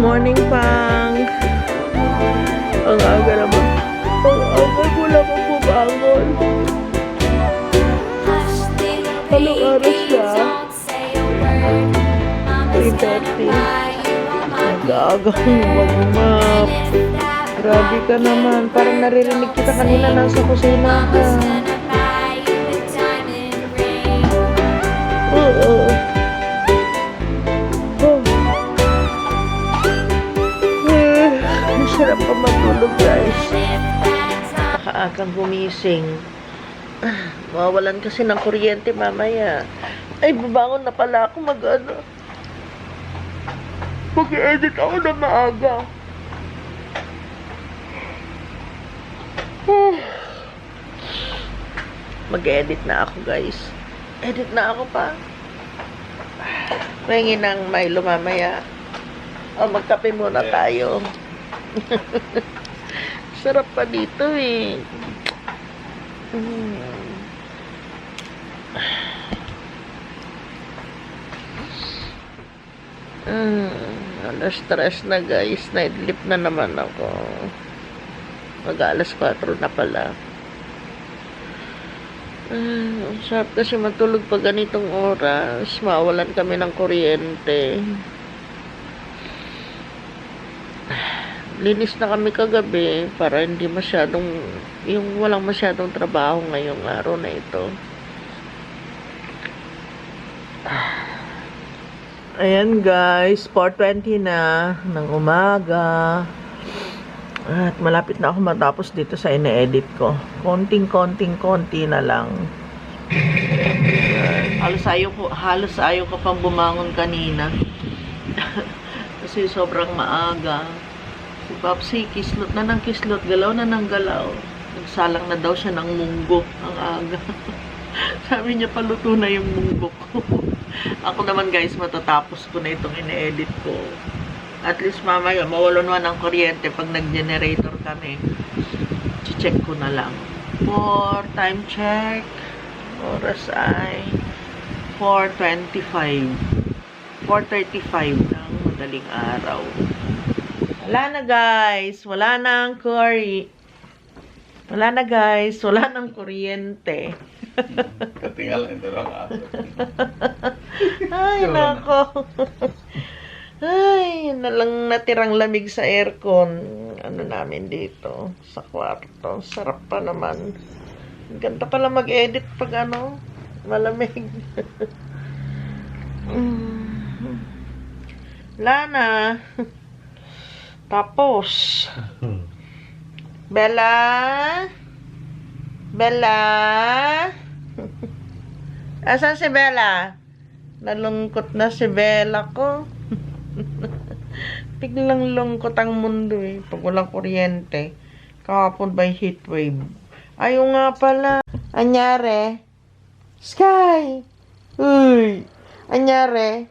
morning, Pang. Ang aga naman. Ang aga ko lang ang bumangon. Anong oras siya? 3:30. Nag-aagang mag-map. Grabe ka naman. Parang naririnig kita kanina nasa kusina ka. Oo. Oh. Pa matulog, guys. Nakaagang gumising. Mawawalan kasi ng kuryente mamaya. Ay, babangon na pala ako mag ano. Mag-edit ako na maaga. Mag-edit na ako, guys. Edit na ako pa. Pahingi ng Milo mamaya. O, magkape muna tayo. Sarap pa dito eh. Mm. Mm, stress na guys. Naidlip na naman ako. Mag alas 4 na pala. Ang sarap kasi matulog pag ganitong oras. Mawalan kami ng kuryente. Linis na kami kagabi para hindi masyadong, yung walang masyadong trabaho ngayong araw na ito. Ayan guys, 4.20 na ng umaga. At malapit na ako matapos dito sa ine-edit ko. Konting-konting-konti na lang. Halos ayaw ko, halos ayaw ko pang bumangon kanina. Kasi sobrang maaga. Papsi, kislot na ng kislot, galaw na ng galaw. Nagsalang na daw siya ng munggo ang aga. Sabi niya, paluto na yung munggo ko. Ako naman guys, matatapos ko na itong ine-edit ko. At least mamaya, mawala naman ng kuryente pag nag-generator kami. check ko na lang. For time check, oras ay 4.25. 4.35 ng madaling araw. Wala na guys, wala nang curry. Wala na guys, wala nang kuryente. Katingal ito lang. Ay, nako. Ay, yun na lang natirang lamig sa aircon. Ano namin dito, sa kwarto. Sarap pa naman. Ganda pala mag-edit pag ano, malamig. Mm. Tapos. Bella? Bella? Asan si Bella? Nalungkot na si Bella ko. Biglang lungkot ang mundo eh. Pag walang kuryente. Kahapon by heat wave. Ayaw nga pala. Anyare? Sky! Uy! Anyare?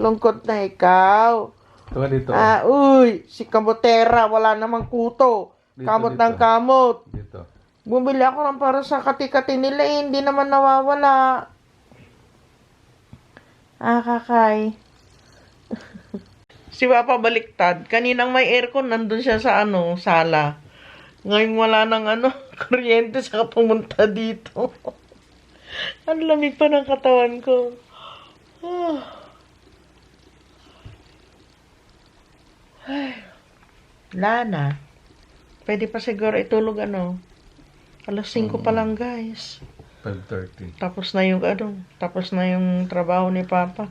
Lungkot na ikaw. Ka dito. Ah, uy! Si Kamotera, wala namang kuto. Dito, Kamot dito. ng kamot. Dito. Bumili ako ng para sa kati-kati nila eh, hindi naman nawawala. Ah, kakay. si Papa baliktad. Kaninang may aircon, nandun siya sa ano, sala. Ngayon wala nang ano, kuryente sa pumunta dito. Ang lamig pa ng katawan ko. Ah. Ay. Wala na. Pwede pa siguro itulog ano. Alas 5 pa lang guys. 5.30. Tapos na yung ano, tapos na yung trabaho ni Papa.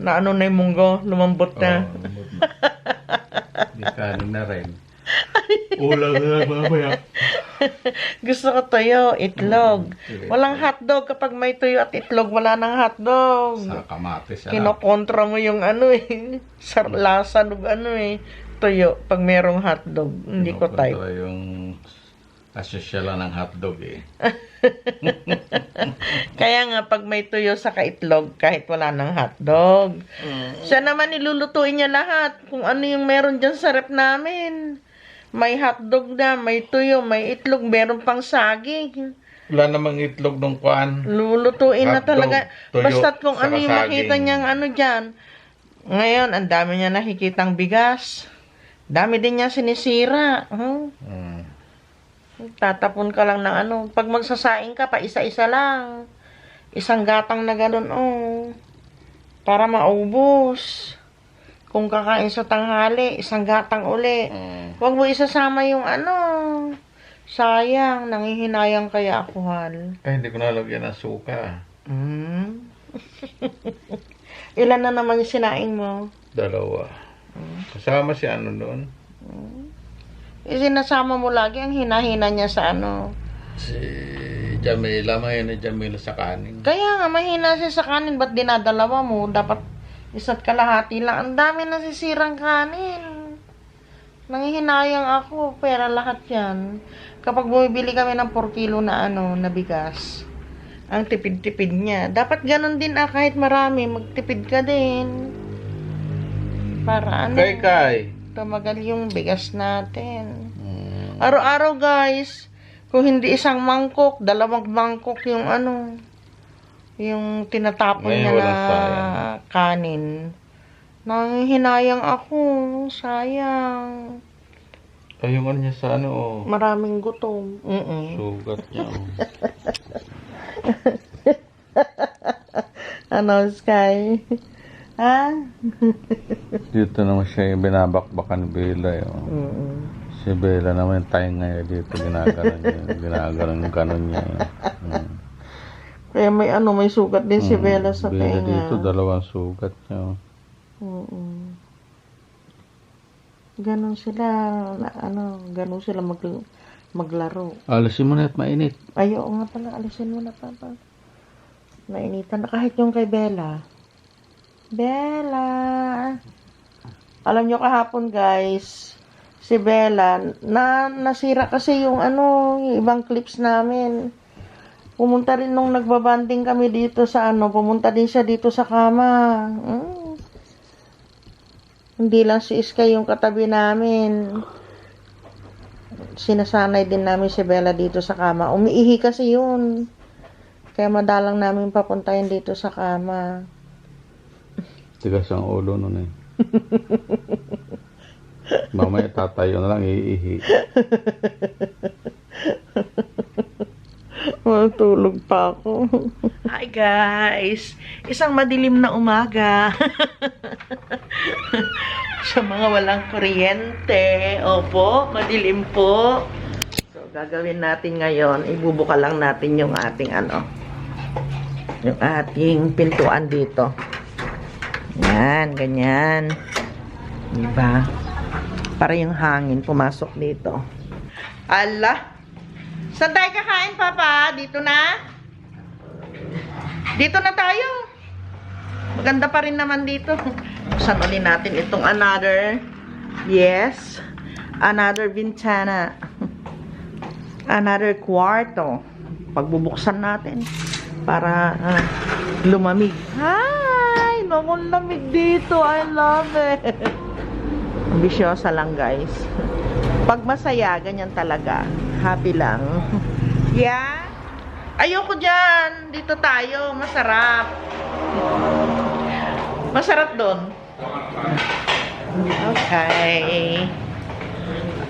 Na ano na yung munggo, lumambot na. Oo, lumot na. Di kanin na rin. Ulang na mamaya. Gusto ko tuyo, itlog. Mm, Walang hotdog kapag may tuyo at itlog, wala nang hotdog. Sa kamatis. Kinokontra mo yung ano eh, sa lasa ng ano eh, tuyo pag merong hotdog. Hindi ko type. Yung asosyalan ng hotdog eh. Kaya nga pag may tuyo sa kaitlog, kahit wala nang hotdog. Siya naman nilulutuin niya lahat. Kung ano yung meron dyan sa rep namin. May hotdog na, may tuyo, may itlog, meron pang saging. Wala namang itlog ng kwan. Lulutuin na Hotdog, talaga. tuyo, Basta't kung ano yung makita niyang ano dyan. Ngayon, ang dami niya nakikitang bigas. Dami din niya sinisira. Hmm? Mm. Tatapon ka lang ng ano. Pag magsasaing ka, pa isa-isa lang. Isang gatang na ganun, oh. Para maubos. Kung kakain sa tanghali, isang gatang uli. Mm. Huwag mo isasama yung ano. Sayang, nangihinayang kaya ako, hal. Ay, hindi ko nalagyan ng suka. Hmm? Ilan na naman yung sinaing mo? Dalawa. Kasama si ano doon? Eh, sinasama mo lagi ang hinahina niya sa ano. Si Jamila, may ni Jamila sa kanin. Kaya nga, mahina siya sa kanin. Ba't dinadalawa mo? Dapat isa't kalahati lang. Ang dami nasisirang kanin. Nangihinayang ako. Pera lahat yan. Kapag bumibili kami ng 4 kilo na ano, na bigas, ang tipid-tipid niya. Dapat ganun din ah, kahit marami. Magtipid ka din. Para ano, Kay Kay. tumagal yung bigas natin. Mm. Araw-araw guys, kung hindi isang mangkok, dalawang mangkok yung ano, yung tinatapon Ngayon, niya na sayang. kanin. Nanghihinayang ako, sayang. Ay, yung ano niya sa ano, oh. Maraming gutom. Mm-mm. Sugat niya, oh. Ano, Sky? ha? Dito naman siya yung binabakbakan ni Bella, eh, oh. Mm-mm. Si Bella naman yung tayo ngayon dito, ginaganon niya. Ginaganon yung ganon niya. eh. Mm. Kaya may ano, may sugat din si Mm, Bella sa Bella tenga. dito, dalawang sugat niya. oh. Oo. Ganon sila, na, ano, ganon sila mag, maglaro. Alisin mo na at mainit. Ay, oo nga pala, alisin mo na papa. Nainitan na kahit yung kay Bella. Bella! Alam nyo kahapon guys, si Bella, na nasira kasi yung ano, yung ibang clips namin. Pumunta rin nung nagbabanding kami dito sa ano, pumunta din siya dito sa kama. Mm. Hindi lang si Iska yung katabi namin. Sinasanay din namin si Bella dito sa kama. Umiihi kasi yun. Kaya madalang namin papuntahin dito sa kama. Tigas ang ulo nun eh. Mamaya tatayo na lang, iihi. Matulog pa ako. Hi guys! Isang madilim na umaga. Sa mga walang kuryente. Opo, madilim po. So, gagawin natin ngayon, ibubuka lang natin yung ating ano, yung ating pintuan dito. Yan, ganyan. Diba? Para yung hangin pumasok dito. Ala! Saan tayo kakain, Papa? Dito na? Dito na tayo. Maganda pa rin naman dito. Ulit natin itong another. Yes. Another ventana. Another kwarto. Pagbubuksan natin. Para ah, lumamig. Hi! Naku, lamig dito. I love it. Ambisyosa lang, guys. Pag masaya, ganyan talaga. Happy lang. Yeah? Ayoko dyan. Dito tayo. Masarap. Masarap doon. Okay.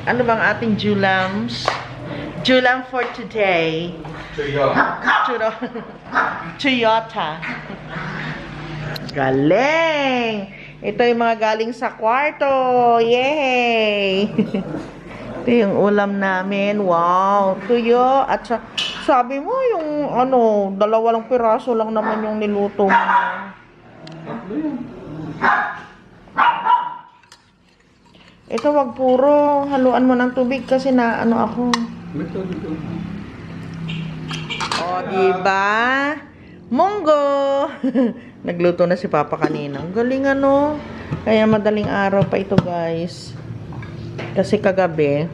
Ano bang ating julams? Julam for today. Churo. Toyota. Galing! Ito yung mga galing sa kwarto. Yay! Ito yung ulam namin. Wow! Tuyo. At sa, sabi mo yung ano, dalawa lang piraso lang naman yung niluto mo. Ito wag puro haluan mo ng tubig kasi na ano ako. O, di ba? Munggo! Nagluto na si Papa kanina. Ang galing ano. Kaya madaling araw pa ito, guys. Kasi kagabi,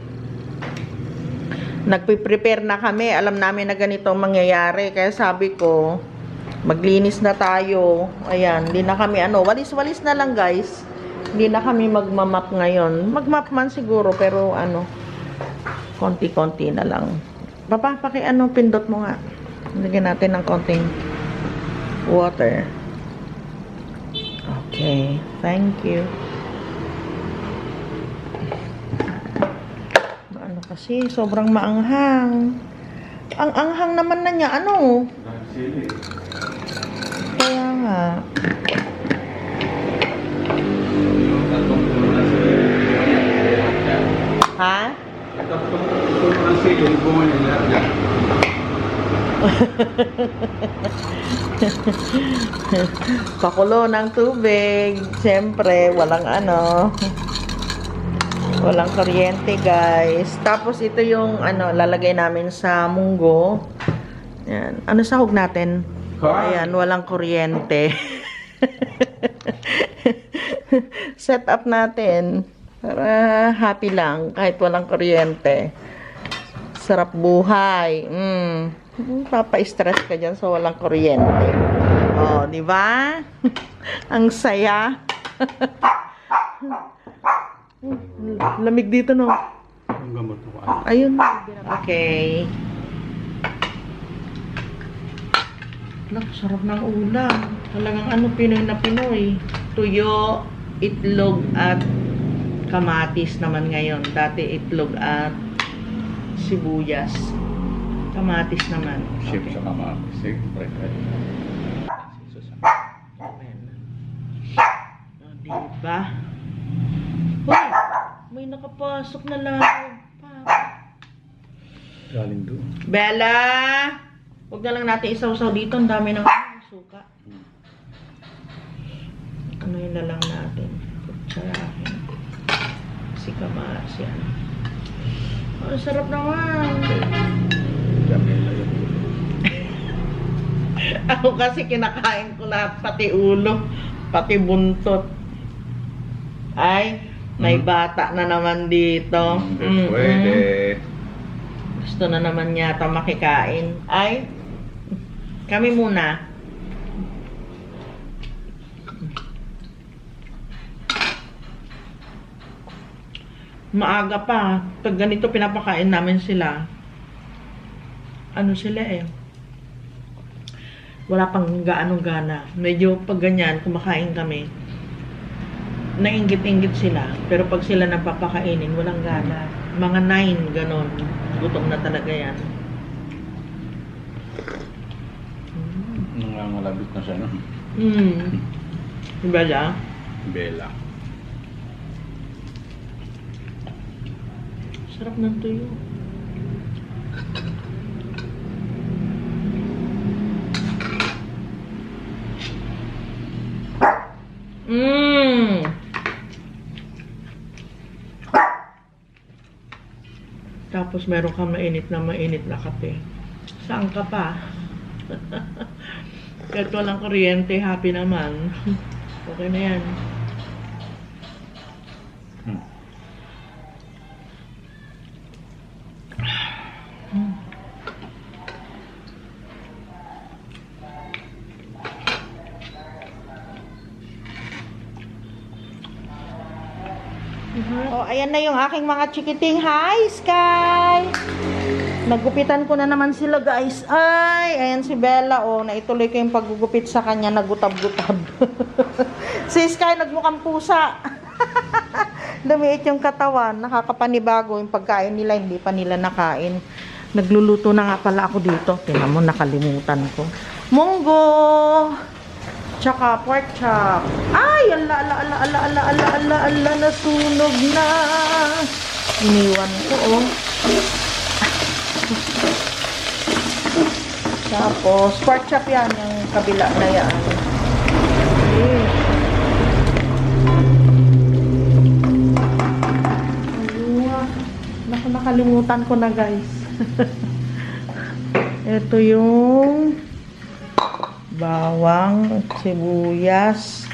nagpe-prepare na kami. Alam namin na ganito ang mangyayari. Kaya sabi ko, maglinis na tayo. Ayan, hindi na kami ano, walis-walis na lang, guys. Hindi na kami magmamap ngayon. Magmap man siguro, pero ano, konti-konti na lang. Papa, paki ano, pindot mo nga. Lagyan natin ng konting water. Okay, thank you. kasi sobrang maanghang. Ang anghang naman na niya, ano? Kaya nga. Ha? Pakulo ng tubig. Siyempre, walang ano. Walang kuryente, guys. Tapos, ito yung, ano, lalagay namin sa munggo. Yan. Ano sahog natin? Ayan, walang kuryente. Set up natin. Para happy lang, kahit walang kuryente. Sarap buhay. Mm. Papa-stress ka dyan sa walang kuryente. Oh, di ba? Ang saya. Lamig dito, no? Ang gamot ko. Ayun. Okay. Alam, sarap ng ulam. Talagang ano, Pinoy na Pinoy. Tuyo, itlog at kamatis naman ngayon. Dati itlog at sibuyas. Kamatis naman. Ship Okay. sa kamatis. Siyempre. Amen. O, diba? May nakapasok na lang. Galing doon. Bella! Huwag na lang natin isawsaw dito. Ang dami ng suka. Ano yun na lang natin? Kutsarahin. Si Kamas yan. Oh, sarap naman. Jamela yung ulo. Ako kasi kinakain ko lahat, pati ulo, pati buntot. Ay, may Mhm. bata na naman dito. Hindi Mm-mm. pwede. Gusto na naman yata makikain. Ay, kami muna. Maaga pa. Pag ganito pinapakain namin sila. Ano sila eh. Wala pang gaanong gana. Medyo pag ganyan, kumakain kami. Nainggit-inggit sila. Pero pag sila napapakainin, walang gana. Mga nine, ganon. Gutom na talaga yan. Nangangalabit na siya, no? Hmm. Diba siya? Bella. Sarap ng tuyo. Mmm! Tapos meron kang mainit na mainit na kape. Saan ka pa? Kahit walang kuryente, happy naman. okay na yan. Ayan na yung aking mga chikiting. Hi, Sky! Nagupitan ko na naman sila, guys. Ay, ayan si Bella, oh. Naituloy ko yung paggugupit sa kanya. Nagutab-gutab. si Sky, nagmukhang pusa. Lumiit yung katawan. Nakakapanibago yung pagkain nila. Hindi pa nila nakain. Nagluluto na nga pala ako dito. Tingnan mo, nakalimutan ko. Munggo! Tsaka pork chop. Ay, ala, ala, ala, ala, ala, ala, ala, ala, nasunog na. Iniwan ko, oh. Tapos, pork chop yan, yung kabila na yan. Okay. Naku, nakalimutan ko na, guys. Ito yung bawang, sibuyas,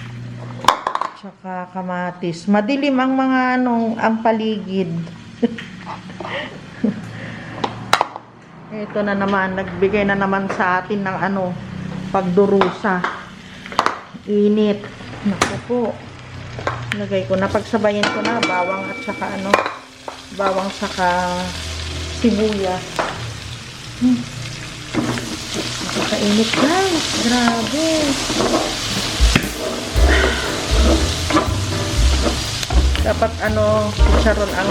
tsaka kamatis. Madilim ang mga anong, ang paligid. Ito na naman, nagbigay na naman sa atin ng ano, pagdurusa. Init. Naku po. Lagay ko na, pagsabayin ko na, bawang at saka ano, bawang saka sibuyas. Hmm. Napakainit guys. Grabe. Dapat ano, chicharon ang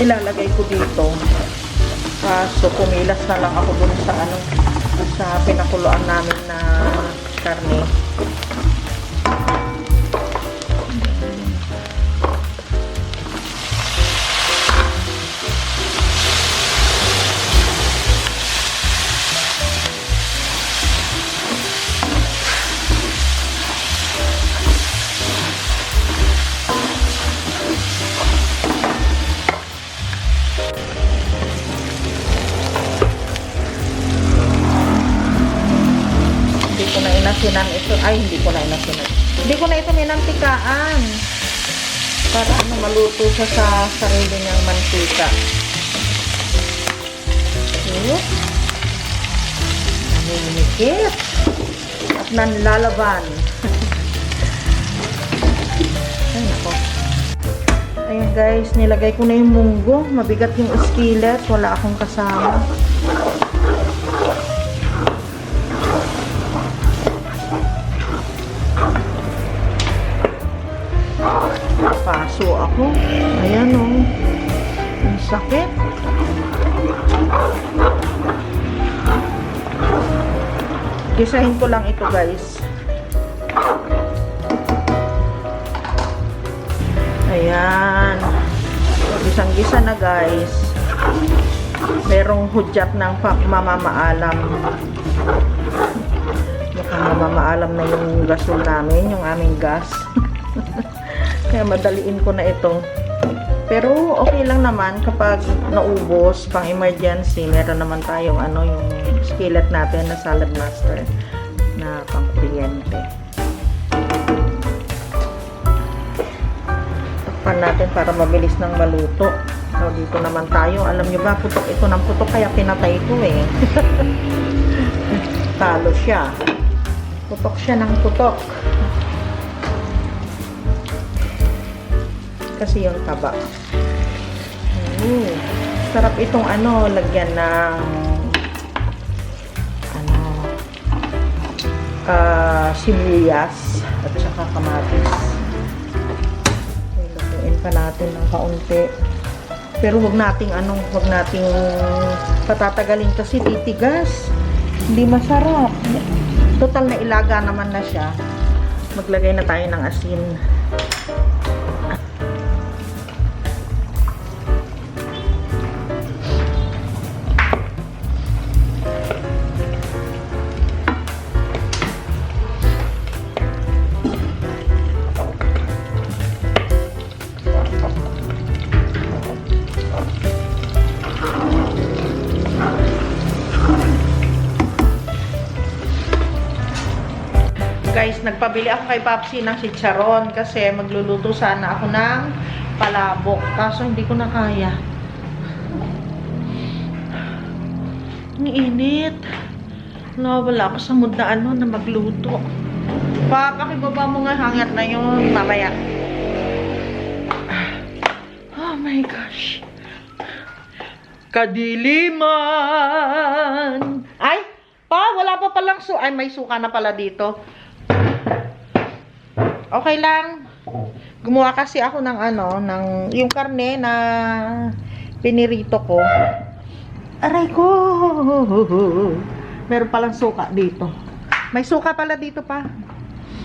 ilalagay ko dito. Kaso kumilas na lang ako dun sa ano, sa pinakuluan namin na karne. Hindi ko na inasinan. Hindi ko na ito minantikaan. Para ano, maluto siya sa sarili niyang mantika. Ayun. Naninikit. At nanlalaban. Ay, nako. Ayan guys, nilagay ko na yung munggo. Mabigat yung skillet. Wala akong kasama. Paso ako. Ayan o. Oh. Ang sakit. Gisahin ko lang ito guys. Ayan. Gisang-gisa na guys. Merong hudyat ng mamamaalam. Mukhang mamamaalam na yung gasol namin, yung aming gas. Kaya madaliin ko na ito. Pero okay lang naman kapag naubos pang emergency, meron naman tayong ano yung skillet natin na salad master na pang kuryente. Takpan natin para mabilis nang maluto. So, dito naman tayo. Alam nyo ba, putok ito ng putok kaya pinatay ko eh. Talo siya. Putok siya ng putok. Kasi yung taba. Ooh, sarap itong ano, lagyan ng ano, ah, sibuyas at saka kamatis. Lutuin pa natin ng kaunti. Pero wag nating anong, wag nating patatagalin kasi titigas. Hindi masarap. Total na ilaga naman na siya. Maglagay na tayo ng asin. Guys, nagpabili ako kay Papsi ng chicharon kasi magluluto sana ako ng palabok. Kaso hindi ko na kaya. Ang init. Nawala ako sa mood na ano, na magluto. Pa, pakibaba mo nga hanggat na yun mamaya. Oh my gosh. Kadiliman! Ay! Pa, wala pa palang su... Ay, may suka na pala dito. Okay lang. Gumawa kasi ako ng ano, ng yung karne na pinirito ko. Aray ko! Meron palang suka dito. May suka pala dito pa.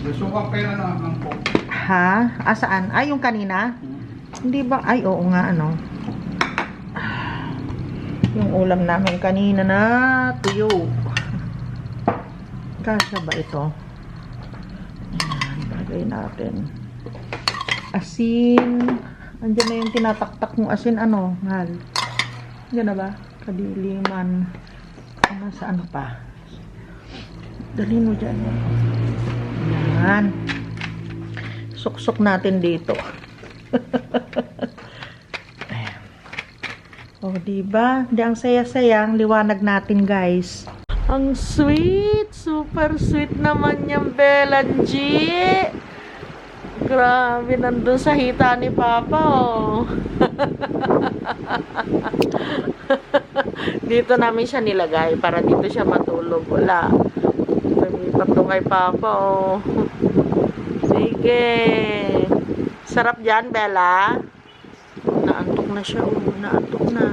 Gusto ko pa yung ano, ng po. Ha? Asaan? Ay, yung kanina? Hindi ba? Ay, oo nga, ano. Yung ulam namin kanina na tuyo. Kasya ba ito? Lagay natin. Asin. Andiyan na yung tinataktak mong asin, ano, hal. Andiyan na ba? Kadiliman. Ano sa ano pa? Dali mo dyan. Yan. Suksok natin dito. Ayan. O, diba? Di ang saya-saya ang liwanag natin, guys. Ang sweet! Super sweet naman yung Belanji! Grabe, nandun sa hita ni Papa, oh. dito namin siya nilagay para dito siya matulog. Wala. Lumipat kay Papa, oh. Sige. Sarap dyan, Bella. Naantok na siya. Oh, naantok na.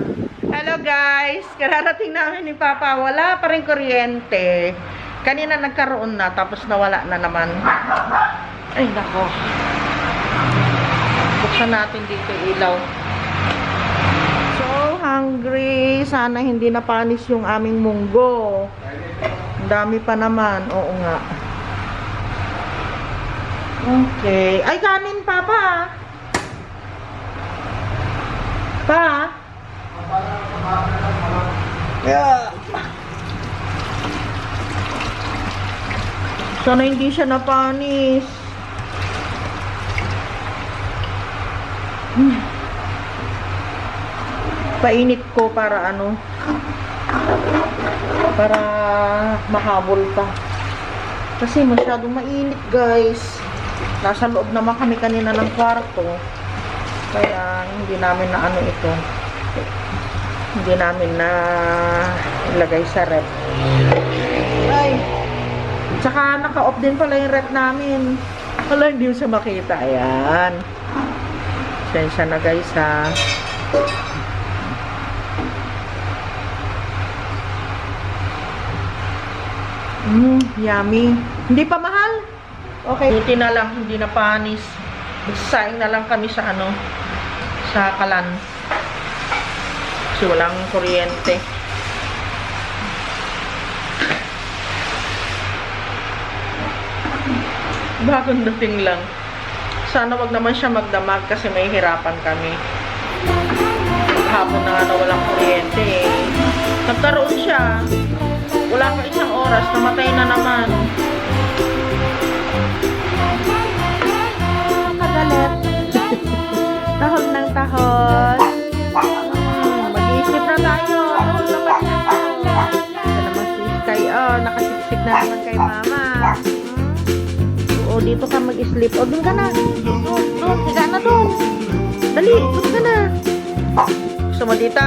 Hello guys! Kararating namin ni Papa. Wala pa rin kuryente. Kanina nagkaroon na, tapos nawala na naman. Ay, nako. Buksan natin dito yung ilaw. So hungry. Sana hindi na panis yung aming munggo. Ang dami pa naman. Oo nga. Okay. Ay, kanin, Papa. Pa? Yeah. Sana hindi siya napanis. Painit ko para ano? Para mahabol pa. Kasi masyadong mainit, guys. Nasa loob naman kami kanina ng kwarto. Kaya hindi namin na ano ito. Hindi namin na ilagay sa rep. Ay. Tsaka naka-off din pala yung rep namin. Wala, hindi siya makita. Ayan. Sensya na guys ha. Mmm, yummy. Hindi pa mahal. Okay. Buti na lang, hindi na panis. Saing na lang kami sa ano, sa kalan. Kasi walang kuryente. Bagong dating lang. Sana wag naman siya magdamag kasi may hirapan kami. Hapon na nga na walang kuryente eh. Nagkaroon siya. Wala pa isang oras, namatay na naman. Kagalit. tahol ng tahol. Hmm, mag-iisip na tayo. Tahol naman yan. Ito naman si Sky. Oh, nakasiksik na naman kay mama. Hmm. Oo, dito ka mag-sleep. O, dun ka na. Doon, doon. Higa na doon. Dali, doon ka na. Gusto mo dito?